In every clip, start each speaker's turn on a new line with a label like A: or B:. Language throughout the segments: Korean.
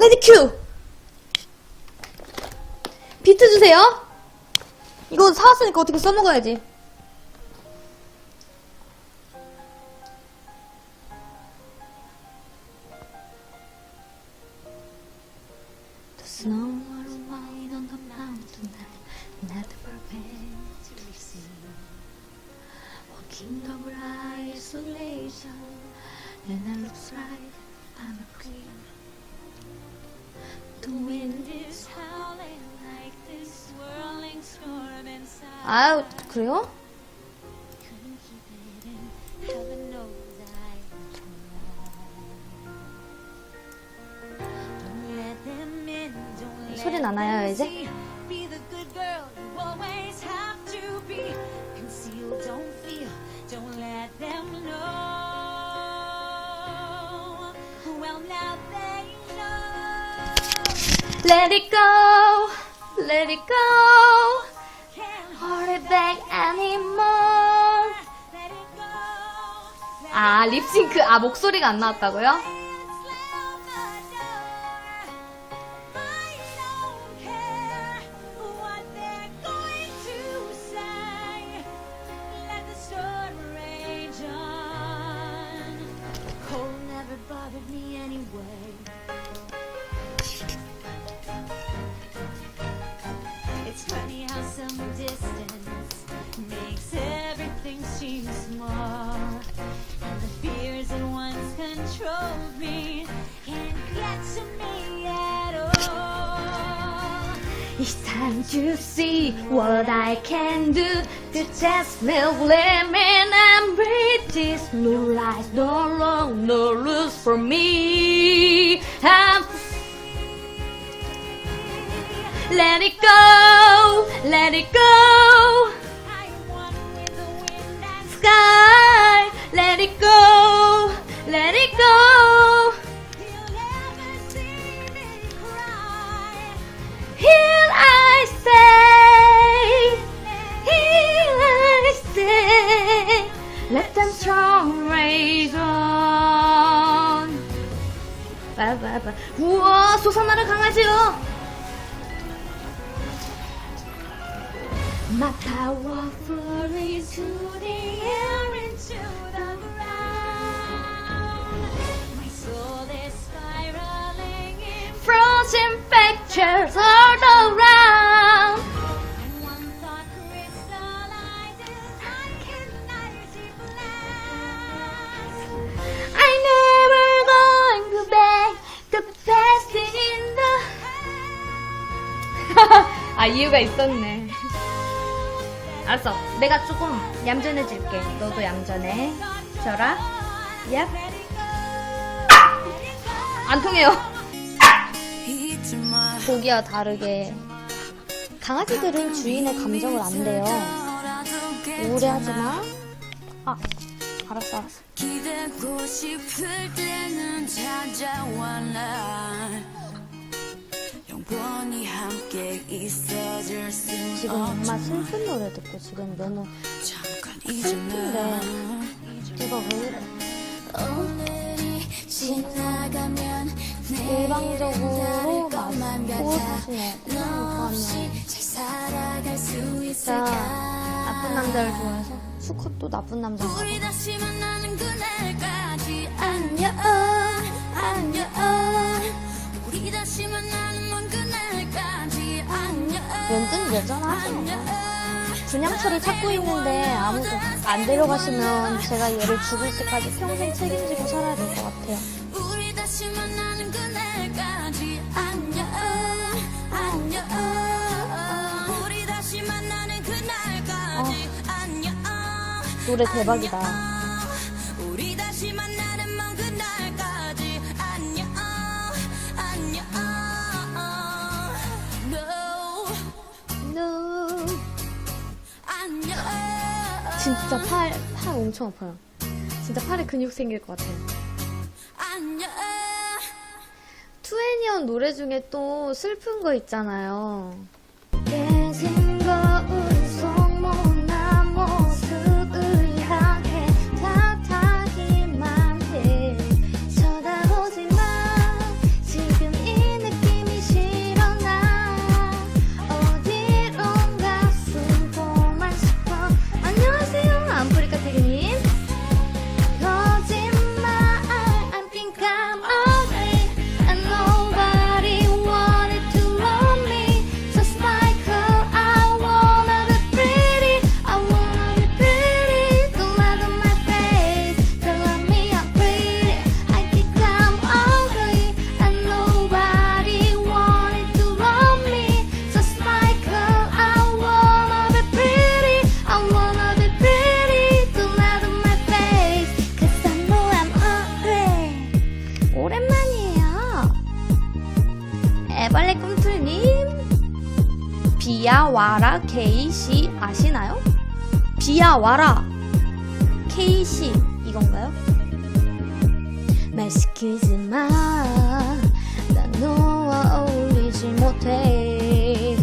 A: 레디 큐! 비트 주세요. 이거 사왔으니까 어떻게 써먹어야지. 아유 그래요? 소리 나나요, 이제?
B: let
A: it go,
B: Can't
A: hold it back anymore. 아 립싱크 아 목소리가 안 나왔다고요? Time to see what I can do to test no limit and breathe this no lies, no wrong, no rules for me. I'm let it go, let it go,
B: I am one with the wind and
A: sky, strong raise on. 빠바바. 우와, 솟아나는 강아지요. My power flows to the air
B: into the ground. My soul is spiraling in
A: frozen pictures all around. 아 이유가 있었네. 알았어. 내가 조금 얌전해질게. 너도 얌전해. 저라. 얍. 안 통해요. 보기와 다르게 강아지들은 주인의 감정을 안 돼요. 우울해하지 마. 아, 알았어, 알았어. 지금 엄마 슬픈 노래 듣고 지금 면허 슬픈데 이거 왜 이래? 일방적으로 막
C: 것만
A: 꼬시네.
C: 너 없이 잘 살아갈 수
A: 진짜 나쁜 남자를 좋아해서? 나쁜.
C: 우리 다시 만나는 그날까지.
A: 안녕 안녕.
C: 우리 다시 그날까지
A: 여전하지 뭐. 분양처를 찾고 있는데 아무도 안 데려가시면 제가 얘를 죽을 때까지 평생 책임지고 살아야 될 것 같아요.
C: 우리 다시 만나는
A: 진짜 팔, 팔 엄청 아파요. 진짜 팔에 근육 생길 것 같아요. 투애니언 노래 중에 또 슬픈 거 있잖아요. 와라 케이시 아시나요? 비야 와라 케이시 이건가요? 말 시키지 마. 난 너와 어울리지 못해.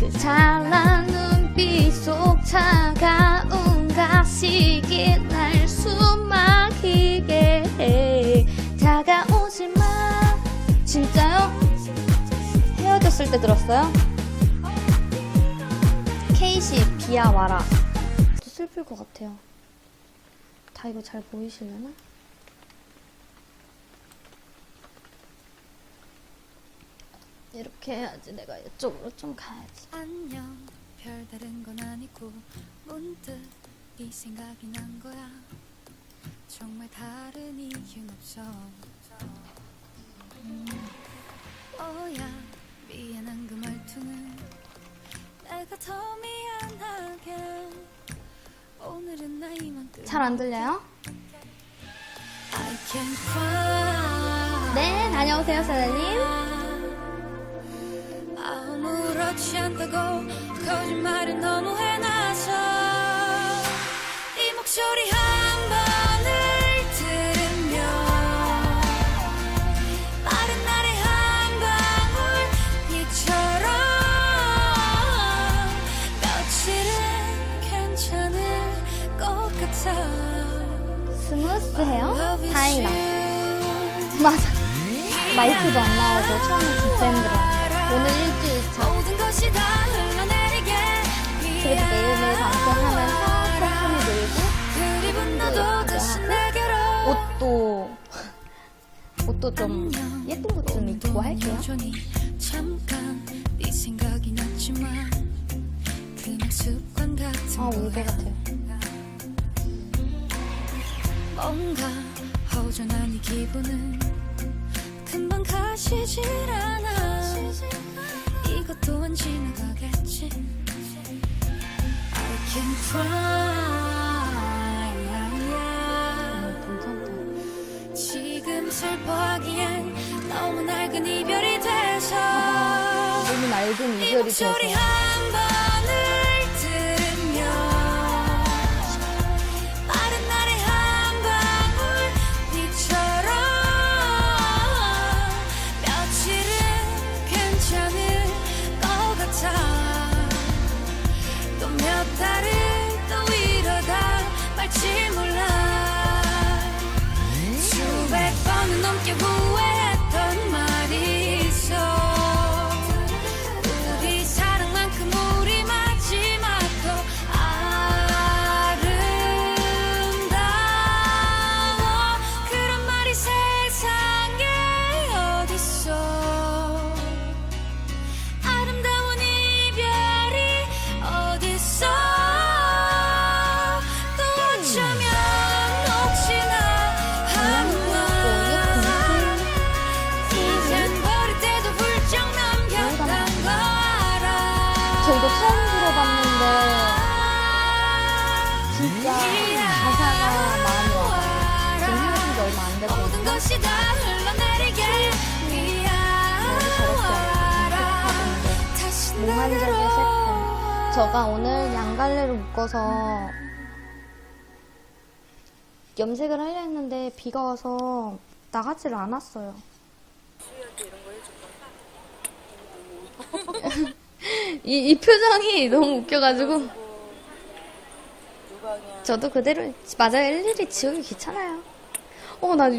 A: 그 찬란 눈빛 속 차가운 가식이 날 숨막히게 해. 다가오지 마. 진짜요? 헤어졌을 때 들었어요? 비야 와라. 또 슬플 것 같아요. 다 이거 잘 보이시려나? 이렇게 해야지 내가 이쪽으로 좀 가야지
C: 안녕 별다른 건 아니고 문득 이 생각이 난 거야 정말 다른 이유는 없어 음, 어야 미안한 그말
A: 잘 안 들려요? 네 다녀오세요 사장님.
C: 아무렇지 않다고 거짓말을 너무 해놔서 이 목소리
A: 스무스해요? 다행이다. 맞아. 마이크도 안 나오고 처음에 진짜 힘들어 오늘 일주일차.
C: 다 흘러내리게
A: 그래도 매일매일 방송하면서 소품이 늘고 옷도 옷도 좀 예쁜 것 좀 입고 할게요. 네아
C: 거야.
A: 같아요
C: 뭔가 허전한 이 기분은 금방 가시질 않아. 이것 또한 지나가겠지. I can cry 지금 슬퍼하기엔 너무 낡은 이별이 돼서
A: 너무 낡은
C: 이
A: 이별이 돼서
C: 달을 또 이러다. 말지
A: 저가 오늘 양갈래로 묶어서 염색을 하려 했는데 비가 와서 나가지를 않았어요. 이, 이 표정이 너무 웃겨가지고. 저도 그대로 맞아요. 일일이 지우기 귀찮아요. 어나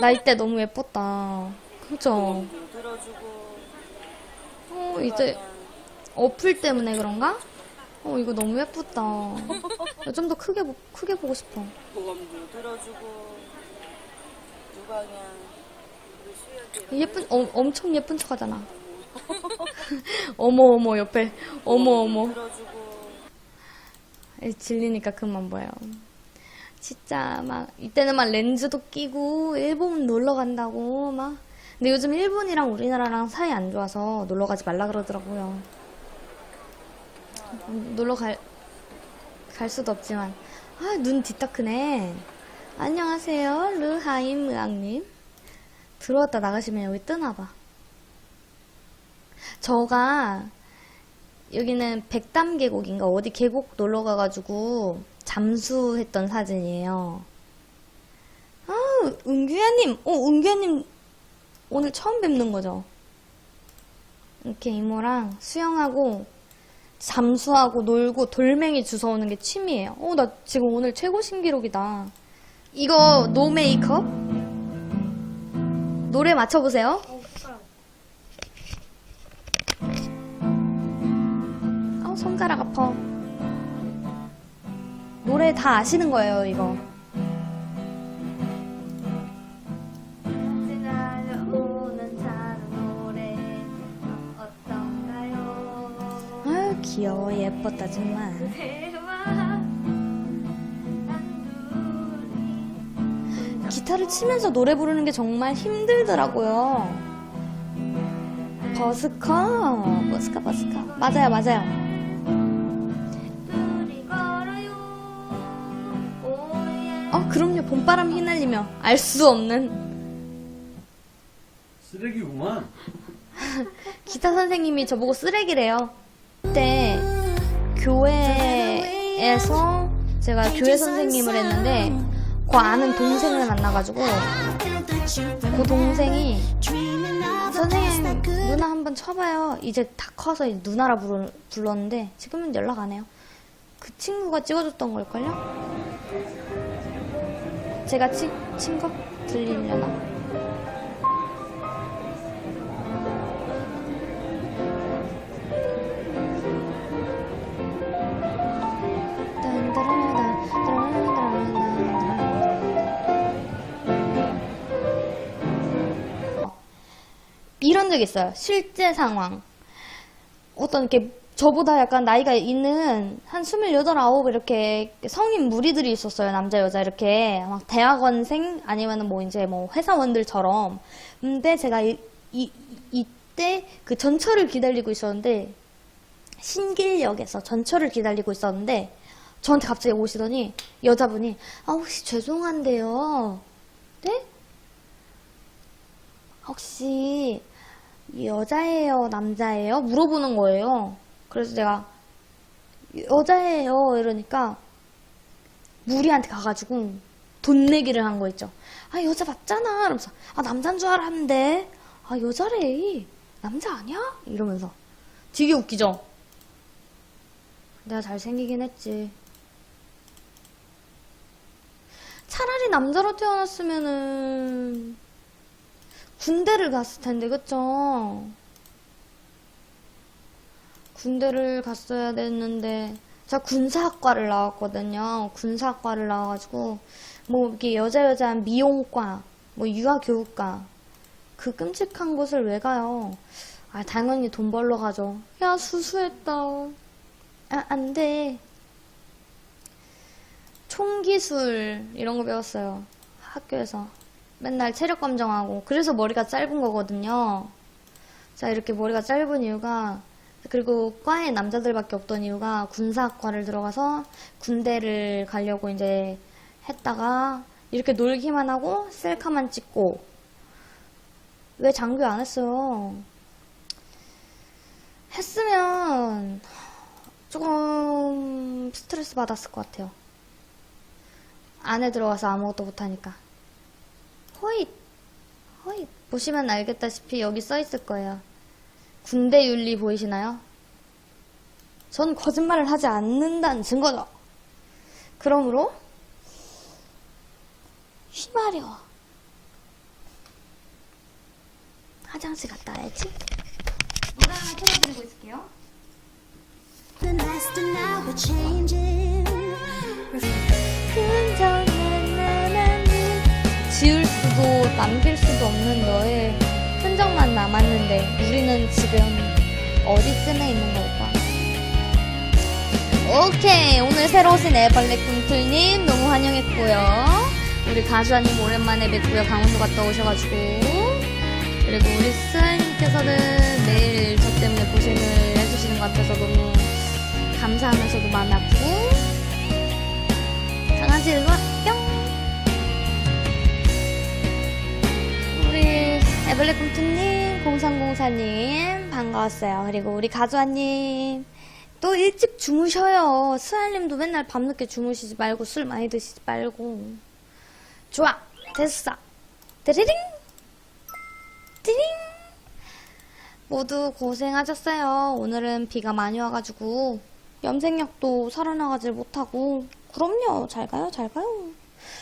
A: 나 이때 너무 예뻤다. 그죠 어 이제 어플 때문에 그런가? 어 이거 너무 예쁘다. 좀 더 크게 보- 크게 보고 싶어.
D: 보검도 들어주고 누가 그냥 우리
A: 예쁜 어, 엄청 예쁜 척하잖아. 어머. 어머 옆에. 어머 어머.
D: 들어주고.
A: 에이, 질리니까 그만 봐요. 진짜 막 이때는 막 렌즈도 끼고 일본 놀러 간다고 막. 근데 요즘 일본이랑 우리나라랑 사이 안 좋아서 놀러 가지 말라 그러더라고요. 음, 놀러 갈, 갈 수도 없지만. 아, 눈 뒤따크네. 안녕하세요. 르하임 의학님. 들어왔다 나가시면 여기 뜨나봐. 저가 여기는 백담 계곡인가 어디 계곡 놀러 가가지고 잠수했던 사진이에요. 아, 은규야님, 어, 은규야님 오늘 처음 뵙는 거죠? 이렇게 이모랑 수영하고 잠수하고 놀고 돌멩이 주워오는 게 취미예요. 어, 나 지금 오늘 최고 신기록이다. 이거 노 메이크업? 노래 맞춰보세요. 어, 손가락 아파. 노래 다 아시는 거예요, 이거. 귀여워. 예뻤다, 정말. 기타를 치면서 노래 부르는 게 정말 힘들더라고요. 버스커, 버스커, 버스커. 맞아요, 맞아요. 어, 그럼요. 봄바람 휘날리며 알 수 없는
E: 쓰레기구만.
A: 기타 선생님이 저보고 쓰레기래요. 그때 교회에서 제가 교회 선생님을 했는데 그 아는 동생을 만나가지고 그 동생이 선생님 누나 한번 쳐봐요. 이제 다 커서 이제 누나라 부르, 불렀는데 지금은 연락 안 해요. 그 친구가 찍어줬던 걸걸요? 제가 친, 친거 들리려나? 적 있어요. 실제 상황. 어떤 이렇게 저보다 약간 나이가 있는 한 28, 9 이렇게 성인 무리들이 있었어요. 남자, 여자 이렇게. 막 대학원생 아니면 뭐 이제 뭐 회사원들처럼. 근데 제가 이, 이, 이때 그 전철을 기다리고 있었는데 신길역에서 전철을 기다리고 있었는데 저한테 갑자기 오시더니 여자분이 아 혹시 죄송한데요. 네? 혹시 여자예요, 남자예요? 물어보는 거예요. 그래서 제가 여자예요 이러니까 무리한테 가가지고 돈 내기를 한 거 있죠. 아 여자 맞잖아. 이러면서 아 남잔 줄 알았는데 아 여자래. 남자 아니야? 이러면서 되게 웃기죠. 내가 잘생기긴 했지. 차라리 남자로 태어났으면은 군대를 갔을 텐데, 그쵸? 군대를 갔어야 됐는데, 제가 군사학과를 나왔거든요. 군사학과를 나와가지고, 뭐, 이렇게 여자여자한 미용과, 뭐, 유아교육과, 그 끔찍한 곳을 왜 가요? 아, 당연히 돈 벌러 가죠. 야, 수수했다. 아, 안 돼. 총기술, 이런 거 배웠어요. 학교에서. 맨날 체력 검정하고 그래서 머리가 짧은 거거든요. 자 이렇게 머리가 짧은 이유가 그리고 과에 남자들밖에 없던 이유가 군사학과를 들어가서 군대를 가려고 이제 했다가 이렇게 놀기만 하고 셀카만 찍고 왜 장교 안 했어요? 했으면 조금 스트레스 받았을 것 같아요. 안에 들어가서 아무것도 못하니까. 호잇, 호잇. 보시면 알겠다시피 여기 써 있을 거예요. 군대 윤리 보이시나요? 전 거짓말을 하지 않는다는 증거죠. 그러므로 휘마려. 화장실 갔다 와야지. 노래 하나 틀어드리고 있을게요.
B: The last and now we're changing.
A: 지울 수도 남길 수도 없는 너의 흔적만 남았는데 우리는 지금 어디쯤에 있는 걸까? 오케이 오늘 새로 오신 애벌레 꿈틀님 너무 환영했고요. 우리 가수아님 오랜만에 뵙고요. 강원도 갔다 오셔가지고. 그리고 우리 스님께서는 매일 저 때문에 고생을 해주시는 것 같아서 너무 감사하면서도 아프고. 강아지 일로 0304 이영사님 반가웠어요. 그리고 우리 가주아님 또 일찍 주무셔요. 스알님도 맨날 밤늦게 주무시지 말고 술 많이 드시지 말고. 좋아 됐어. 드리링 드링 모두 고생하셨어요. 오늘은 비가 많이 와가지고 염색약도 살아나가질 못하고 그럼요 잘 가요 잘 가요.